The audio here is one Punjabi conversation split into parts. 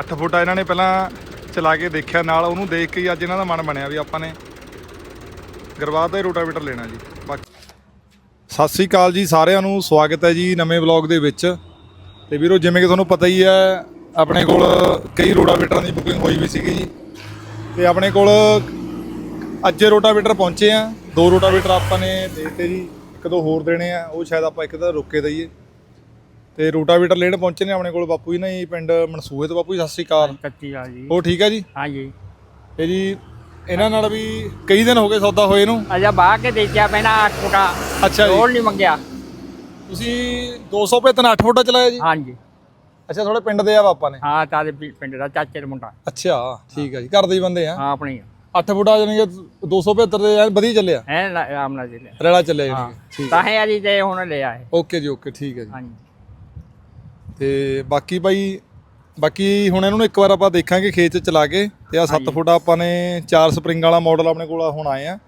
8 ਫੁੱਟਾ ਇਹਨਾਂ ਨੇ ਪਹਿਲਾਂ ਚਲਾ ਕੇ ਦੇਖਿਆ, ਨਾਲ ਉਹਨੂੰ ਦੇਖ ਕੇ ਹੀ ਅੱਜ ਇਹਨਾਂ ਦਾ ਮਨ ਬਣਿਆ ਵੀ ਆਪਾਂ ਨੇ ਗਰਵਾਦ ਦਾ ਹੀ ਰੋਟਾਵੇਟਰ ਲੈਣਾ ਜੀ। ਬਾਕੀ ਸਤਿ ਸ੍ਰੀ ਅਕਾਲ ਜੀ ਸਾਰਿਆਂ ਨੂੰ, ਸਵਾਗਤ ਹੈ ਜੀ ਨਵੇਂ ਵਲੌਗ ਦੇ ਵਿੱਚ। ਤੇ ਵੀਰੋ, ਜਿਵੇਂ ਕਿ ਤੁਹਾਨੂੰ ਪਤਾ ਹੀ ਹੈ, ਆਪਣੇ ਕੋਲ ਕਈ ਰੋਟਾਵੇਟਰਾਂ ਦੀ ਬੁਕਿੰਗ ਹੋਈ ਵੀ ਸੀਗੀ ਜੀ। ਤੇ ਆਪਣੇ ਕੋਲ ਅੱਜ ਰੋਟਾਵੇਟਰ ਪਹੁੰਚੇ ਆ। ਦੋ ਰੋਟਾਵੇਟਰ ਆਪਾਂ ਨੇ ਦੇਤੇ ਜੀ, ਇੱਕ ਦੋ ਹੋਰ ਦੇਣੇ ਆ, ਉਹ ਸ਼ਾਇਦ ਆਪਾਂ ਇੱਕ ਤਾਂ ਰੁੱਕੇ ਦਈਏ। ਤੇ ਰੋਟਾਵੇਟਰ ਲੈਣ ਪਹੁੰਚੇ ਨੇ ਆਪਣੇ ਕੋਲ ਬਾਪੂ ਜੀ ਨਾ ਜੀ ਪਿੰਡ ਮਨਸੂਏ ਤੋਂ ਬਾਪੂ ਜੀ ਸਤਿ ਸ੍ਰੀ ਅਕਾਲ। ਕੱਚੀ ਆ ਜੀ। ਉਹ ਠੀਕ ਹੈ ਜੀ? ਹਾਂ ਜੀ। ਤੇ ਜੀ ਇਹਨਾਂ ਨਾਲ ਵੀ ਕਈ ਦਿਨ ਹੋ ਗਏ ਸੌਦਾ ਹੋਏ ਨੂੰ? ਅਜਾ ਬਾਹ ਕੇ ਦੇਖਿਆ ਪਹਿਲਾਂ 8 ਫੁੱਟਾ। ਅੱਛਾ ਜੀ। ਹੋਰ ਨਹੀਂ ਮੰਗਿਆ। ਤੁਸੀਂ 275 8 ਫੁੱਟਾ ਚਲਾਇਆ ਜੀ? ਹਾਂ ਜੀ। ਅੱਛਾ ਥੋੜੇ ਪਿੰਡ ਦੇ ਆ ਪਾਪਾ ਨੇ? ਹਾਂ ਤਾਰੇ ਪਿੰਡ ਦਾ ਚਾਚੇ ਦਾ ਮੁੰਡਾ। ਅੱਛਾ ਠੀਕ ਹੈ ਜੀ। ਘਰ ਦੇ ਹੀ ਬੰਦੇ ਆ। ਹਾਂ ਆਪਣੀ 8 ਫੁੱਟਾ ਜਾਨੀ ਕਿ 275 ਦੇ ਐਨ ਵਧੀਆ ਚੱਲਿਆ? ਹੈ ਆਰਾਮ ਨਾਲ ਜੀ ਚੱਲਿਆ ਹਾਂ। ਜਾਨੀ ਕਿ ਠੀਕ ਤਾਂ ਹੈ ਅਜੀ ਤੇ ਹੁਣ ਲਿਆ ਹੈ ਓਕੇ ਜੀ ਓਕੇ ਠੀਕ ਹੈ ਜੀ। ਹਾਂ ਜੀ। ਤੇ ਬਾਕੀ ਬਾਈ ਬਾਕੀ ਹੁਣ ਇਹਨੂੰ ਇੱਕ ਵਾਰ ਆਪਾਂ ਦੇਖਾਂਗੇ ਖੇਤ ਚ ਚਲਾ ਕੇ ਤੇ ਆ 7 ਫੁੱਟ ਆਪਾਂ ਨੇ 4 ਸਪਰਿੰਗ ਵਾਲਾ ਮਾਡਲ ਆਪਣੇ ਕੋਲ ਹੁਣ ਆਏ ਆ।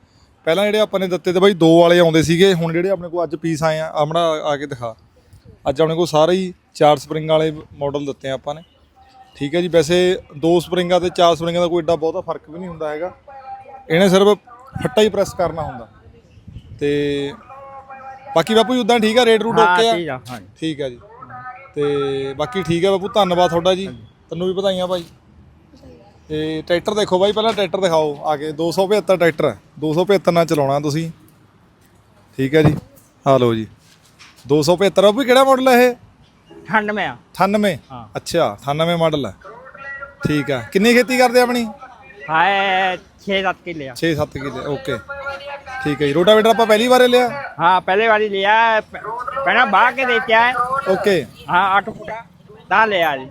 ਪਹਿਲਾਂ ਜਿਹੜੇ ਆਪਾਂ ਨੇ ਦਿੱਤੇ ਤੇ ਬਾਈ ਦੋ ਵਾਲੇ ਆਉਂਦੇ ਸੀਗੇ ਹੁਣ ਜਿਹੜੇ ਆਪਣੇ ਕੋਲ ਅੱਜ ਪੀਸ ਆਏ ਆ ਆਮੜਾ ਆ ਕੇ ਦਿਖਾ। ਅੱਜ ਆਪਣੇ ਕੋਲ ਸਾਰੇ ਹੀ 4 ਸਪਰਿੰਗ ਵਾਲੇ ਮਾਡਲ ਦਿੱਤੇ ਆ ਆਪਾਂ ਨੇ। ਠੀਕ ਹੈ ਜੀ ਵੈਸੇ ਦੋ ਸਪਰਿੰਗਾਂ ਤੇ 4 ਸਪਰਿੰਗਾਂ ਦਾ ਕੋਈ ਏਡਾ ਬਹੁਤਾ ਫ਼ਰਕ ਵੀ ਨਹੀਂ ਹੁੰਦਾ ਹੈਗਾ। ਇਹਨੇ ਸਿਰਫ ਫੱਟਾ ਹੀ ਪ੍ਰੈਸ ਕਰਨਾ ਹੁੰਦਾ। ਤੇ ਬਾਕੀ ਬਾਪੂ ਜੀ ਉਦਾਂ ਠੀਕ ਆ? ਰੇਟ ਰੂਟ ਓਕੇ ਆ? ਠੀਕ ਆ ਹਾਂ ਜੀ। ਹੈ ਤੇ ਬਾਕੀ ਠੀਕ ਹੈ ਬਾਪੂ ਧੰਨਵਾਦ ਤੁਹਾਡਾ ਜੀ। ਤੈਨੂੰ ਵੀ ਵਧਾਈਆਂ ਭਾਈ। ਤੇ ਟਰੈਕਟਰ ਦੇਖੋ ਬਾਈ ਪਹਿਲਾਂ ਟਰੈਕਟਰ ਦਿਖਾਓ ਆ ਕੇ 275 ਟਰੈਕਟਰ ਹੈ। 275 ਨਾਲ ਚਲਾਉਣਾ ਤੁਸੀਂ। ਠੀਕ ਹੈ ਜੀ। ਆ ਲਓ ਜੀ। 275 ਬਾਪੂ ਕਿਹੜਾ ਮਾਡਲ ਹੈ ਇਹ? ਠੰਡ ਮੈਂ ਆ। 98 ਹਾਂ। ਅੱਛਾ 98 ਮਾਡਲ ਹੈ। ਠੀਕ ਆ ਕਿੰਨੀ ਖੇਤੀ ਕਰਦੇ ਆਪਣੀ? ਹਾਏ 6-7 ਕਿੱਲੇ ਆ। 6-7 ਕਿੱਲੇ ਓਕੇ। ਠੀਕ ਹੈ ਜੀ। ਰੋਟਾਵੇਟਰ ਆਪਾਂ ਪਹਿਲੀ ਵਾਰੇ ਲਿਆ? ਹਾਂ ਪਹਿਲੇ ਵਾਲੀ ਲਿਆ ਹੈ, ਪ- ਪਹਿਲਾਂ ਬਾਹ ਕੇ ਦੇਖਿਆ ਹੈ। ਓਕੇ। ਹਾਂ 8 ਫੁੱਟਾ ਤਾਂ ਲਿਆ ਜੀ।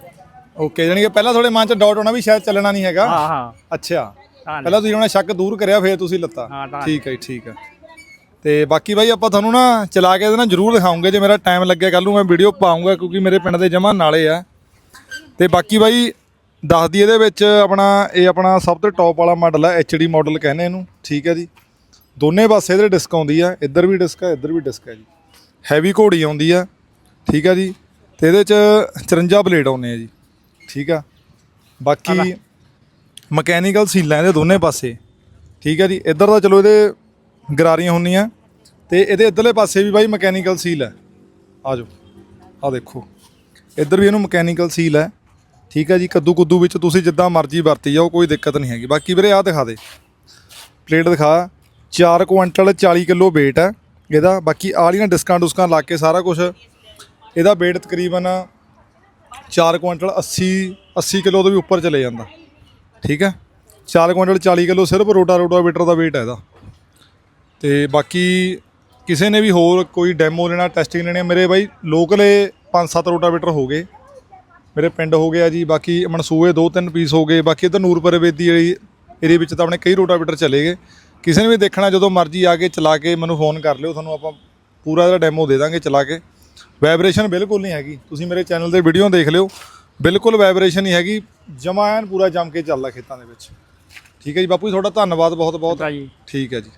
ਓਕੇ ਜਾਨੀ ਕਿ ਪਹਿਲਾਂ ਤੁਹਾਡੇ ਮਨ 'ਚ ਡਾਊਟ ਹੋਣਾ ਵੀ ਸ਼ਾਇਦ ਚੱਲਣਾ ਨਹੀਂ ਹੈਗਾ। ਹਾਂ ਹਾਂ। ਅੱਛਾ। ਤਾਂ ਲਿਆ। ਪਹਿਲਾਂ ਤੁਸੀਂ ਉਹਨਾਂ ਸ਼ੱਕ ਦੂਰ ਕਰਿਆ ਫਿਰ ਤੁਸੀਂ ਲੱਤਾ। ਹਾਂ, ਤਾਂ ਠੀਕ ਹੈ ਜੀ, ਠੀਕ ਹੈ। ਤੇ ਬਾਕੀ ਬਾਈ ਆਪਾਂ ਤੁਹਾਨੂੰ ਨਾ ਚਲਾ ਕੇ ਇਹਦੇ ਨਾਲ ਜ਼ਰੂਰ ਦਿਖਾਉਂਗੇ। ਜੇ ਮੇਰਾ ਟਾਈਮ ਲੱਗਿਆ ਕੱਲ ਨੂੰ ਮੈਂ ਵੀਡੀਓ ਪਾਉਂਗਾ ਕਿਉਂਕਿ ਮੇਰੇ ਪਿੰਡ ਦੇ ਜਮਾ ਨਾਲੇ ਆ। ਤੇ ਬਾਕੀ ਬਾਈ ਦੱਸ ਦੀ ਇਹਦੇ ਵਿੱਚ ਆਪਣਾ ਇਹ ਆਪਣਾ ਸਭ ਤੋਂ ਟੌਪ ਵਾਲਾ ਮਾਡਲ ਹੈ ਐਚਡੀ ਮਾਡਲ ਕਹਿੰਦੇ ਇਹਨੂੰ। ਠੀਕ ਹੈ ਜੀ। ਦੋਨੇ ਪਾਸੇ ਇਹਦੇ ਡਿਸਕ ਆਉਂਦੀ ਆ ਇੱਧਰ ਵੀ ਡਿਸਕ ਹੈ ਇੱਧਰ ਵੀ ਡਿਸਕ ਹੈ ਜੀ। ਹੈਵੀ ਘੋੜੀ ਆਉਂਦੀ ਆ ਠੀਕ ਆ ਜੀ। ਤੇ ਇਹਦੇ ਚ 54 ਬਲੇਡ ਆਉਂਦੇ ਆ ਜੀ ਠੀਕ ਆ। ਬਾਕੀ ਮਕੈਨੀਕਲ ਸੀਲਾਂ ਇਹਦੇ ਦੋਨੇ ਪਾਸੇ ਠੀਕ ਹੈ ਜੀ। ਇੱਧਰ ਦਾ ਚਲੋ ਇਹਦੇ ਗਰਾਰੀਆਂ ਹੁੰਦੀਆਂ ਤੇ ਇਹਦੇ ਇੱਧਰਲੇ ਪਾਸੇ ਵੀ ਬਾਈ ਮਕੈਨੀਕਲ ਸੀਲ ਹੈ ਆ ਜਾਓ ਆ ਦੇਖੋ। ਇੱਧਰ ਵੀ ਇਹਨੂੰ ਮਕੈਨੀਕਲ ਸੀਲ ਹੈ ਠੀਕ ਹੈ ਜੀ। ਕੱਦੂ ਕੁੱਦੂ ਵਿੱਚ ਤੁਸੀਂ ਜਿੱਦਾਂ ਮਰਜ਼ੀ ਵਰਤੀ ਜਾਓ ਕੋਈ ਦਿੱਕਤ ਨਹੀਂ ਹੈਗੀ। ਬਾਕੀ ਵੀਰੇ ਆਹ ਦਿਖਾ ਦੇ। ਪਲੇਟ ਦਿਖਾ। 4 ਕੁਇੰਟਲ 40 ਕਿਲੋ weight ਹੈ। ਇਹਦਾ ਬਾਕੀ ਆਲੀਆਂ ਡਿਸਕਾਂ ਡੁਸਕਾਂ ਲਾ ਕੇ ਸਾਰਾ ਕੁਝ ਇਹਦਾ weight ਤਕਰੀਬਨ 4 ਕੁਇੰਟਲ 80 80 ਕਿਲੋ ਤੋਂ ਵੀ ਉੱਪਰ ਚਲੇ ਜਾਂਦਾ। ਠੀਕ ਹੈ? 4 ਕੁਇੰਟਲ 40 ਕਿਲੋ ਸਿਰਫ ਰੋਟਾ ਰੋਟਾਵੇਟਰ ਦਾ weight ਹੈ ਇਹਦਾ। ਤੇ ਬਾਕੀ ਕਿਸੇ ਨੇ ਵੀ ਹੋਰ ਕੋਈ ਡੈਮੋ ਲੈਣਾ ਟੈਸਟਿੰਗ ਲੈਣੀ ਮੇਰੇ ਬਾਈ ਲੋਕਲੇ 5-7 ਰੋਟਾਵੇਟਰ ਹੋ ਗਏ। ਮੇਰੇ ਪਿੰਡ ਹੋ ਗਿਆ ਜੀ, ਬਾਕੀ ਮਨਸੂਏ ਦੋ ਤਿੰਨ ਪੀਸ ਹੋ ਗਏ। ਬਾਕੀ ਇਧਰ ਨੂਰਪੁਰ ਵੇਦੀ ਏਰੀਏ ਵਿੱਚ ਤਾਂ ਆਪਣੇ ਕਈ ਰੋਟਾਵੇਟਰ ਚਲੇ ਗਏ। ਕਿਸੇ ਨੇ ਵੀ ਦੇਖਣਾ ਜਦੋਂ ਮਰਜ਼ੀ ਆ ਕੇ ਚਲਾ ਕੇ ਮੈਨੂੰ ਫੋਨ ਕਰ ਲਿਓ ਤੁਹਾਨੂੰ ਆਪਾਂ ਪੂਰਾ ਇਹਦਾ ਡੈਮੋ ਦੇ ਦਾਂਗੇ ਚਲਾ ਕੇ। ਵਾਈਬ੍ਰੇਸ਼ਨ ਬਿਲਕੁਲ ਨਹੀਂ ਹੈਗੀ। ਤੁਸੀਂ ਮੇਰੇ ਚੈਨਲ ਤੇ ਵੀਡੀਓ ਦੇਖ ਲਿਓ। ਬਿਲਕੁਲ ਵਾਈਬ੍ਰੇਸ਼ਨ ਨਹੀਂ ਹੈਗੀ। ਜਮਾ ਐਨ ਪੂਰਾ ਜੰਮ ਕੇ ਚੱਲਦਾ ਖੇਤਾਂ ਦੇ ਵਿੱਚ। ਠੀਕ ਹੈ ਜੀ ਬਾਪੂ ਜੀ ਤੁਹਾਡਾ ਧੰਨਵਾਦ ਬਹੁਤ ਬਹੁਤ। ਠੀਕ ਹੈ ਜੀ।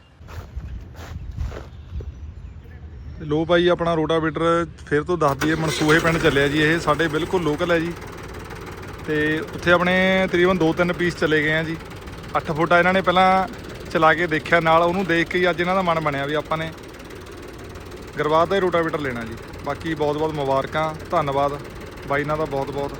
ਲੋ ਬਾਈ ਆਪਣਾ ਰੋਟਾਵੇਟਰ ਫਿਰ ਤੋਂ ਦੱਸ ਦਈਏ ਮਨਸੂਹੇ ਪਿੰਡ ਚੱਲਿਆ ਜੀ ਇਹ। ਸਾਡੇ ਬਿਲਕੁਲ ਲੋਕਲ ਹੈ ਜੀ। ਤੇ ਉੱਥੇ ਆਪਣੇ ਤਕਰੀਬਨ 2-3 ਪੀਸ ਚਲੇ ਗਏ ਆ ਜੀ। 8 ਫੁੱਟਾ ਇਹਨਾਂ ਨੇ ਪਹਿਲਾਂ ਚਲਾ ਕੇ ਦੇਖਿਆ, ਨਾਲ ਉਹਨੂੰ ਦੇਖ ਕੇ ਹੀ ਅੱਜ ਇਹਨਾਂ ਦਾ ਮਨ ਬਣਿਆ ਵੀ ਆਪਾਂ ਨੇ ਗਰਵਾਦ ਦਾ ਹੀ ਰੋਟਾਵੇਟਰ ਲੈਣਾ ਜੀ। ਬਾਕੀ ਬਹੁਤ ਬਹੁਤ ਮੁਬਾਰਕਾਂ, ਧੰਨਵਾਦ। ਬਾਈ ਇਹਨਾਂ ਦਾ ਬਹੁਤ ਬਹੁਤ